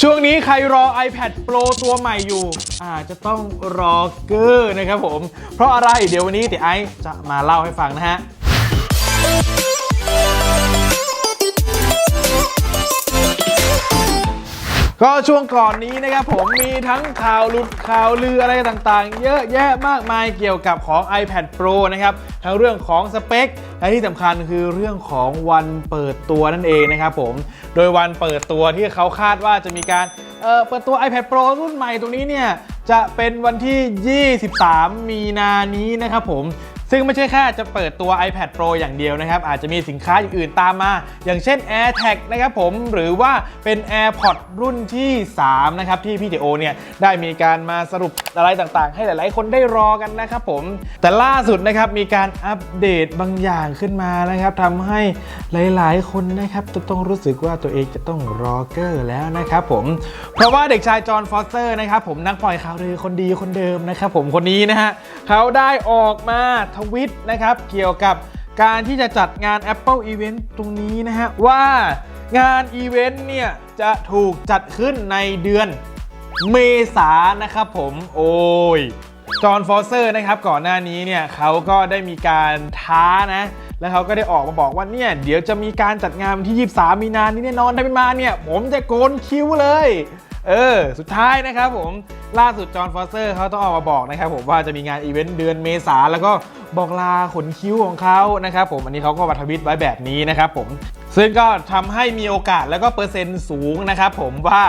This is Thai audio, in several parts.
ช่วงนี้ใครรอ iPad Pro ตัวใหม่อยู่ อาจจะต้องรอเกอร์นะครับผม เพราะอะไรเดี๋ยววันนี้ติไอซ์จะมาเล่าให้ฟังนะฮะก็ช่วงก่อนนี้นะครับผมมีทั้งข่าวหลุดข่าวลืออะไรต่างๆ เยอะแยะมากมายเกี่ยวกับของ iPad Pro นะครับ ทั้งเรื่องของสเปค และที่สำคัญคือเรื่องของวันเปิดตัวนั่นเองนะครับผมโดยวันเปิดตัวที่เขาคาดว่าจะมีการเอ่อเปิดตัว iPad Pro รุ่นใหม่ตรงนี้เนี่ยจะเป็นวันที่ 23 มีนานี้นะครับผม ซึ่งไม่ใช่แค่จะเปิดตัว iPad Pro อย่างเดียวนะครับ อาจจะมีสินค้าอย่างอื่นตามมา อย่างเช่น AirTag นะครับผมหรือว่าเป็น AirPods รุ่นที่ 3 นะครับ ที่พี่เจโอเนี่ย ได้มีการมาสรุปอะไรต่างๆ ให้หลายๆ คนได้รอกันนะครับผมแต่ล่าสุดนะครับ มีการอัปเดตบางอย่างขึ้นมานะครับทำให้หลายๆ คนนะครับจะต้องรู้สึกว่าตัวเองจะต้องรอเกอร์แล้วนะครับผมเพราะว่าเด็กชายจอห์นฟอสเตอร์นะครับผมนักปล่อยข่าวลือคนดีคนเดิมนะครับผมคนนี้นะฮะเขาได้ออกมาทวิตนะครับ เกี่ยวกับการที่จะจัดงาน Apple Event ตรงนี้นะฮะ ว่างานอีเวนต์เนี่ย จะถูกจัดขึ้นในเดือนเมษานะครับผม โอ้ยจอห์นฟอสเซอร์นะครับก่อนหน้านี้เนี่ยเขาก็ได้มีการท้านะ แล้วเขาก็ได้ออกมาบอกว่าเนี่ย เดี๋ยวจะมีการจัดงานวันที่ 23 มีนานี้แน่นอนถ้าไม่มาเนี่ย ผมจะโกนคิ้วเลย เออ สุดท้ายนะครับผม ล่าสุดจอห์นฟอสเซอร์เขาต้องออกมาบอกนะครับผมว่าจะมีงานอีเวนต์เดือนเมษาแล้วก็บอกลาขนคิ้วของเขานะครับผมอันนี้เขาก็มาทวิตไว้แบบนี้นะครับผม ซึ่งก็ทำให้มีโอกาสแล้วก็เปอร์เซ็นต์สูงนะครับผมว่า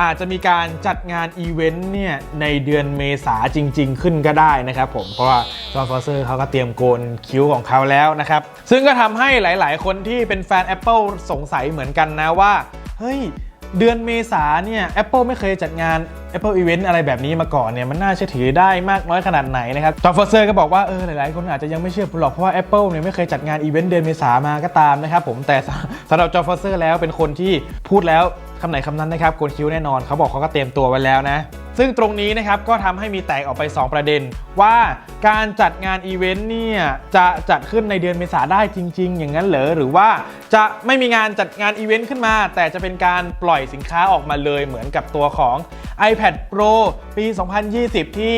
อาจจะมีการจัดงานอีเวนต์เนี่ยในเดือนเมษาจริง ๆ ขึ้นก็ได้นะครับผมเพราะว่าจอห์นฟอสเซอร์เขาก็เตรียมโกนคิ้วของเขาแล้วนะครับ ซึ่งก็ทำให้หลาย ๆ คนที่เป็นแฟน Apple สงสัยเหมือนกันนะว่า เฮ้ย เดือนเมษาเนี่ย Apple ไม่เคยจัดงาน Apple Event อะไรแบบนี้มาก่อนเนี่ยมันน่าเชื่อถือได้มากน้อยขนาดไหนนะครับจอฟเฟอร์เซอร์ก็บอกว่าเออหลายๆ คนอาจจะยังไม่เชื่อผมหรอกเพราะว่า Apple เนี่ยไม่เคยจัดงานอีเวนต์เดือนเมษามาก็ตามนะครับผมแต่สำหรับจอฟเฟอร์เซอร์แล้วเป็นคนที่พูดแล้วคำไหนคำนั้นนะครับโกนคิ้วแน่นอนเขาบอกเขาก็เตรียมตัวไว้แล้วนะ ซึ่งตรงนี้นะครับก็ทำให้มีแตกออกไป 2 ประเด็น ว่าการจัดงานอีเวนต์เนี่ยจะจัดขึ้นในเดือนเมษาได้จริง ๆ อย่างนั้นเหรอหรือว่าจะไม่มีงานจัดงานอีเวนต์ขึ้นมา แต่จะเป็นการปล่อยสินค้าออกมาเลยเหมือนกับตัวของ iPad Pro ปี 2020 ที่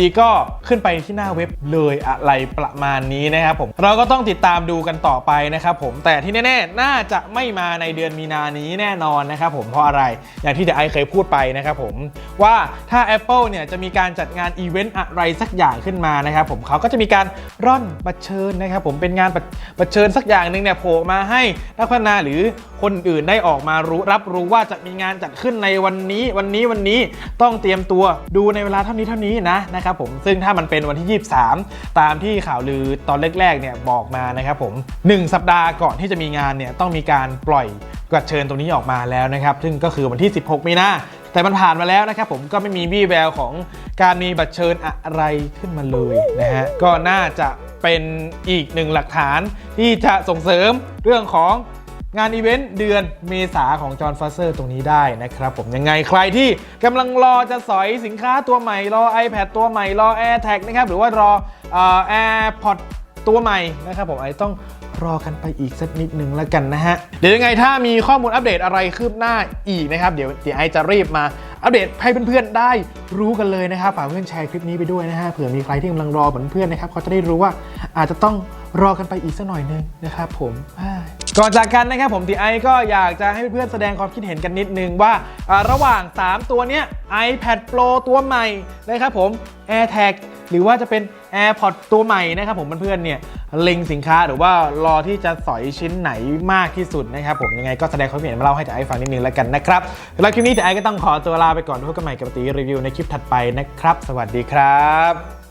ดีๆ ก็ขึ้นไปที่หน้าเว็บเลยอะไรประมาณนี้นะครับผมเราก็ต้องติดตามดูกันต่อไปนะครับผมแต่ที่แน่ๆ น่าจะไม่มาในเดือนมีนานี้แน่นอนนะครับผมเพราะอะไรอย่างที่เดอะไอเคยพูดไปนะครับผมว่าถ้า Apple เนี่ยจะมีการจัดงานอีเวนต์อะไรสักอย่างขึ้นมานะครับผมเขาก็จะมีการร่อนบัตรเชิญนะครับผมเป็นงานบัตรเชิญสักอย่างหนึ่งเนี่ยโผล่มาให้นักพัฒนาหรือคนอื่นได้ออกมารู้รับรู้ว่าจะมีงานจัดขึ้นในวันนี้วันนี้วันนี้ต้องเตรียมตัวดูในเวลาเท่านี้เท่านี้นะนะครับผมซึ่งถ้ามันเป็นวันที่ 23 ตามที่ข่าวลือตอนแรกๆเนี่ยบอกมานะครับผม 1 สัปดาห์ก่อนที่จะมีงานเนี่ยต้องมีการปล่อยบัตรเชิญตรงนี้ออกมาแล้วนะครับ ซึ่งก็คือวันที่ 16 มีนา แต่มันผ่านมาแล้วนะครับผมก็ไม่มีวี่แววของการมีบัตรเชิญอะไรขึ้นมาเลยนะฮะก็น่าจะเป็นอีกหนึ่งหลักฐานที่จะส่งเสริมเรื่องของงานอีเวนต์เดือนเมษาของจอห์นฟาเซอร์ตรงนี้ได้นะครับผมยังไงใครที่กำลังรอจะสอยสินค้าตัวใหม่ รอ iPad ตัวใหม่ รอ AirTag นะครับ หรือว่ารอเอ่อ AirPods ตัวใหม่นะครับผมไอต้อง รอกันไปอีกสักนิดหนึ่งแล้วกันนะฮะ เดี๋ยวยังไงถ้ามีข้อมูลอัปเดตอะไรคืบหน้าอีกนะครับ เดี๋ยวเดี๋ยวไอจะรีบมาอัปเดตให้เพื่อนๆได้รู้กันเลยนะครับฝากเพื่อนแชร์คลิปนี้ไปด้วยนะฮะเผื่อมีใครที่กำลังรอเหมือนเพื่อนนะครับเขาจะได้รู้ว่าอาจจะต้องรอกันไปอีกสักหน่อยนึงนะครับผมก่อนจากกันนะครับผมทีไอก็อยากจะให้เพื่อนๆแสดงความคิดเห็นกันนิดนึงว่าอ่าระหว่าง 3 ตัวเนี้ย iPad Pro ตัวใหม่นะครับผม AirTag หรือว่าจะเป็น AirPods ตัวใหม่นะครับผมเพื่อนๆเนี่ยเล็งสินค้าหรือว่ารอที่จะสอยชิ้นไหนมากที่สุดนะครับผมยังไงก็แสดงความคิดเห็นมาเล่าให้แต่ไอฟังนิดนึงแล้วกันนะครับสำหรับคลิปนี้แต่ไอก็ต้องขอตัวลาไปก่อนพบกันใหม่กับตีรีวิวในคลิปถัดไปนะครับ สวัสดีครับ